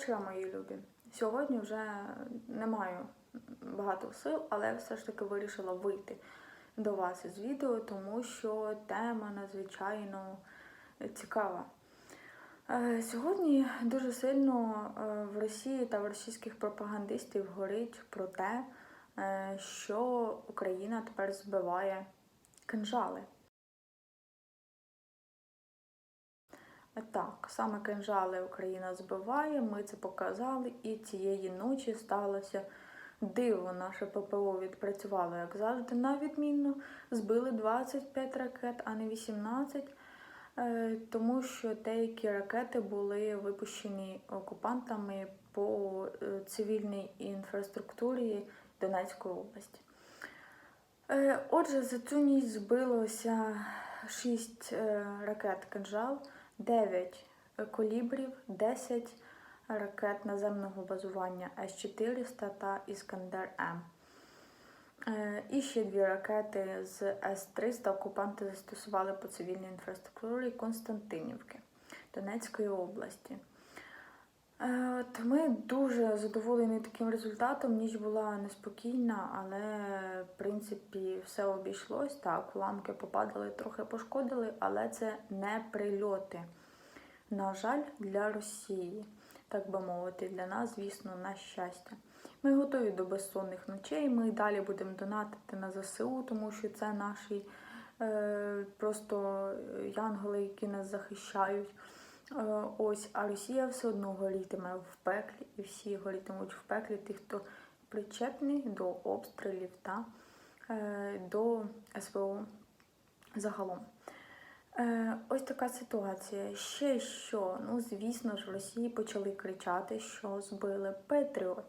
вечора, мої любі. Сьогодні вже не маю багато сил, але все ж таки вирішила вийти до вас із відео, тому що тема надзвичайно цікава. Е, Сьогодні дуже сильно е, в Росії та в російських пропагандистів горить про те, е, що Україна тепер збиває кинжали. Так, саме кинжали Україна збиває, ми це показали, і цієї ночі сталося диво. Наше ППО відпрацювало, як завжди, на відмінно. Збили 25 ракет, а не 18, е, тому що деякі ракети були випущені окупантами по е, цивільній інфраструктурі Донецької області. Е, Отже, за цю ніч збилося 6 ракет кинжал, 9 колібрів, 10 ракет наземного базування С-400 та Іскандер М. Е, І ще дві ракети з С-300 окупанти застосували по цивільній інфраструктурі Константинівки Донецької області. Е, От ми дуже задоволені таким результатом. Ніч була неспокійна, але в принципі все обійшлось. Так, уламки попадали, трохи пошкодили, але це не прильоти. На жаль, для Росії, так би мовити, для нас, звісно, на щастя. Ми готові до безсонних ночей. Ми далі будемо донатити на ЗСУ, тому що це наші е, просто янголи, які нас захищають. Е, Ось, а Росія все одно горітиме в пеклі, і всі горітимуть в пеклі тих, хто причетний до обстрілів та е, до СВО загалом. Е, ось така ситуація. Ще що? Ну, звісно ж, в Росії почали кричати, що збили Петріот.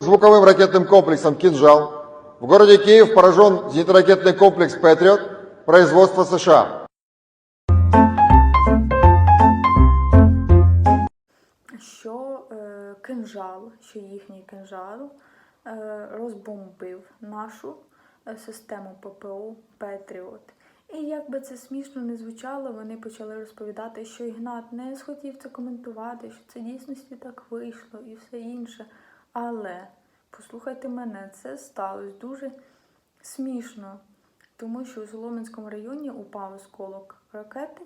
Звуковым ракетным комплексом «Кинжал» в городе Киев поражен зенитно-ракетный комплекс «Патриот» производства США. що е, кинжал, що їхній кинжал е, розбомбив нашу е, систему ППО Петріот. І як би це смішно не звучало, вони почали розповідати, що Ігнат не схотів це коментувати, що це дійсності так вийшло і все інше. Але послухайте мене, це сталося дуже смішно, тому що у Солом'янському районі упав осколок ракети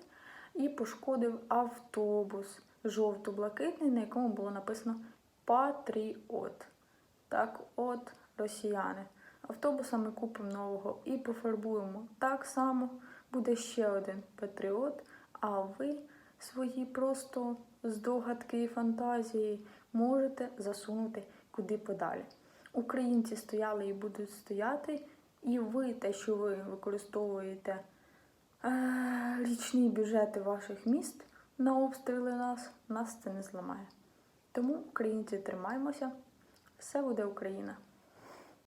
і пошкодив автобус жовто-блакитний, на якому було написано Патріот. Так от, росіяни. Автобуса ми купимо нового і пофарбуємо. Так само буде ще один патріот, а ви свої просто здогадки і фантазії можете засунути куди подалі. Українці стояли і будуть стояти, і ви, те, що ви використовуєте е, річні бюджети ваших міст на обстріли нас, нас це не зламає. Тому, українці, тримаймося, все буде Україна.